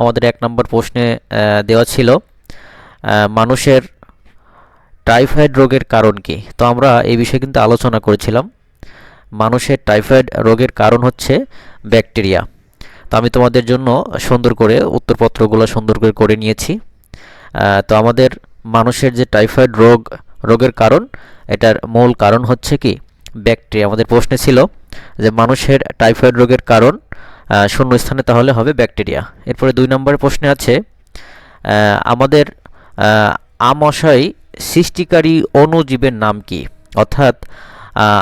আমাদের এক নম্বর প্রশ্নে দেওয়া ছিল মানুষের টাইফয়েড রোগের কারণ কি? তো আমরা এই বিষয়ে কিন্তু আলোচনা করেছিলাম। মানুষের টাইফয়েড রোগের কারণ হচ্ছে ব্যাকটেরিয়া। তো আমি তোমাদের জন্য সুন্দর করে উত্তরপত্রগুলো সুন্দর করে করে নিয়েছি। তো আমাদের মানুষের যে টাইফয়েড রোগ, রোগের কারণ, এটার মূল কারণ হচ্ছে কি? ব্যাকটেরিয়া। আমাদের প্রশ্নে ছিল যে, মানুষের টাইফয়েড রোগের কারণ শূন্য স্থানে তাহলে হবে ব্যাকটেরিয়া। এরপরে দুই নম্বরের প্রশ্নে আছে আমাদের আমাশয় সৃষ্টিকারী অণুজীবের নাম কি? অর্থাৎ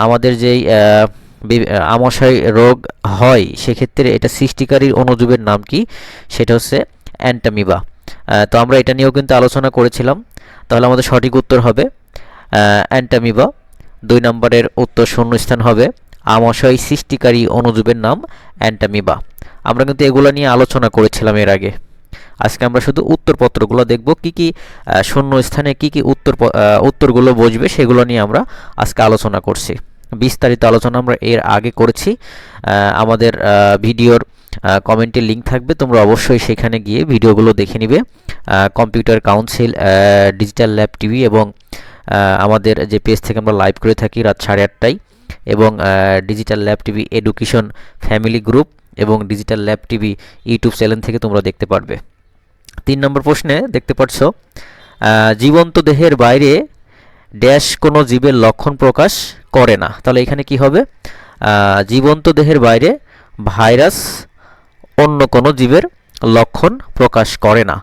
আমাদের যেই আমাশয় রোগ হয়, সেক্ষেত্রে এটা সৃষ্টিকারী অণুজীবের নাম কি? সেটা হচ্ছে অ্যান্টামিবা। তো আমরা এটা নিয়েও কিন্তু আলোচনা করেছিলাম। তাহলে আমাদের সঠিক উত্তর হবে অ্যান্টামিবা। দুই নম্বরের উত্তর শূন্যস্থান হবে। আমাশয় সৃষ্টিকারী অণুজীবের নাম অ্যান্টামিবা। আমরা কিন্তু এগুলো নিয়ে আলোচনা করেছিলাম এর আগে। আজকে আমরা শুধু উত্তরপত্রগুলো দেখব, কি কি শূন্য স্থানে কি কি উত্তর উত্তরগুলো বসবে সেগুলো নিয়ে আমরা আজকে আলোচনা করছি। বিস্তারিত আলোচনা আমরা এর আগে করেছি। আমাদের ভিডিওর কমেন্টে লিঙ্ক থাকবে, তোমরা অবশ্যই সেখানে গিয়ে ভিডিওগুলো দেখে নিবে। Computer council digital lab TV এবং আমাদের যে পেজ থেকে আমরা লাইভ করে থাকি রাত সাড়ে আটটায়। এবং digital lab TV education family group এবং digital lab TV YouTube channel থেকে তোমরা দেখতে পারবে। তিন নম্বর প্রশ্নে দেখতে পাচ্ছ জীবন্ত দেহের বাইরে ড্যাশ কোনো জীবের লক্ষণ প্রকাশ করে না। তাহলে এখানে কি হবে? জীবন্ত দেহের বাইরে ভাইরাস অন্য কোনো জীবের লক্ষণ প্রকাশ করে না।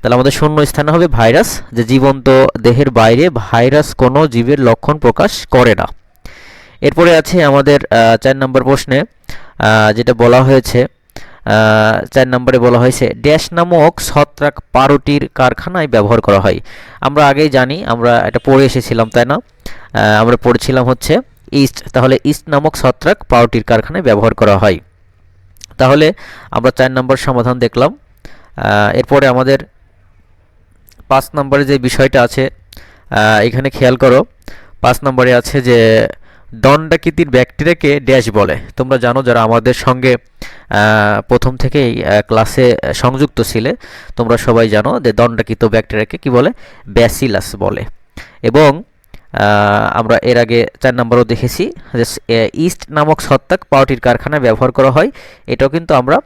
তাহলে আমাদের শূন্য স্থানে হবে ভাইরাস, যে জীবন্ত দেহের বাইরে ভাইরাস কোনো জীবের লক্ষণ প্রকাশ করে না। এরপরে আছে আমাদের চার নম্বর প্রশ্নে যেটা বলা হয়েছে চার নম্বরে বলা হয়েছে, ড্যাশ নামক ছত্রাক পাউরুটির কারখানায় ব্যবহার করা হয়। আমরা আগেই জানি, আমরা এটা পড়ে এসেছিলাম, তাই না? আমরা পড়েছিলাম হচ্ছে ইস্ট, তাহলে ইস্ট নামক ছত্রাক পাউরুটির কারখানায় ব্যবহার করা হয়। তাহলে আমরা চার নম্বর সমাধান দেখলাম। এরপরে আমাদের পাঁচ নম্বরে যে বিষয়টা আছে এখানে খেয়াল করো, পাঁচ নম্বরে আছে যে দণ্ডাকৃতির ব্যাকটেরিয়াকে ড্যাশ বলে। তোমরা জানো যারা আমাদের সঙ্গে প্রথম থেকেই ক্লাসে সংযুক্ত ছিলে, তোমরা সবাই জানো যে দণ্ডাকৃত ব্যাকটেরিয়াকে কি বলে? ব্যাসিলাস বলে। এবং আমরা এর আগে চার নম্বরও দেখেছি যে ইস্ট নামক সত্তাক পাউটির কারখানায় ব্যবহার করা হয়। এটাও কিন্তু আমরা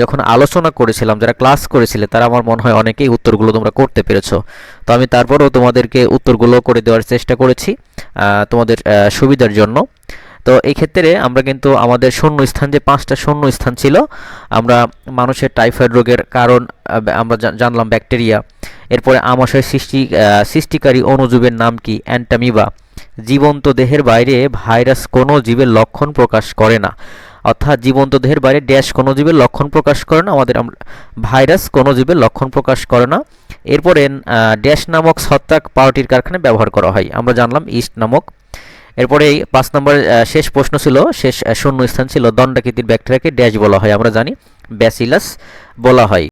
যখন আলোচনা করেছিলাম, যারা ক্লাস করেছিলে, তারা আমার মনে হয় অনেকেই উত্তরগুলো তোমরা করতে পেরেছ। তো আমি তারপরেও তোমাদেরকে উত্তরগুলো করে দেওয়ার চেষ্টা করেছি তোমাদের সুবিধার জন্য। তো এই ক্ষেত্রে আমরা কিন্তু আমাদের শূন্য স্থান যে পাঁচটা শূন্য স্থান ছিল, আমরা মানুষের টাইফয়েড রোগের কারণ আমরা জানলাম ব্যাকটেরিয়া এরপরে আমাশয় সৃষ্টি সৃষ্টিকারী অণুজীবের নাম কি? অ্যান্টামিবা। জীবন্ত দেহের বাইরে ভাইরাস কোনো জীবের লক্ষণ প্রকাশ করে না। অর্থাৎ জীবন্ত দেহের বাইরে ড্যাশ কোনো জীবের লক্ষণ প্রকাশ করে না, আমাদের ভাইরাস কোনো জীবের লক্ষণ প্রকাশ করে না। এরপরে ড্যাশ নামক ছত্রাক পাউটির কারখানায় ব্যবহার করা হয়। আমরা জানলাম ইস্ট নামক। এরপরে এই পাঁচ নম্বর শেষ প্রশ্ন ছিল, শেষ শূন্য স্থান ছিল, দণ্ডাকৃতির ব্যাকটেরিয়াকে ড্যাশ বলা হয়। আমরা জানি, ব্যাসিলাস বলা হয়।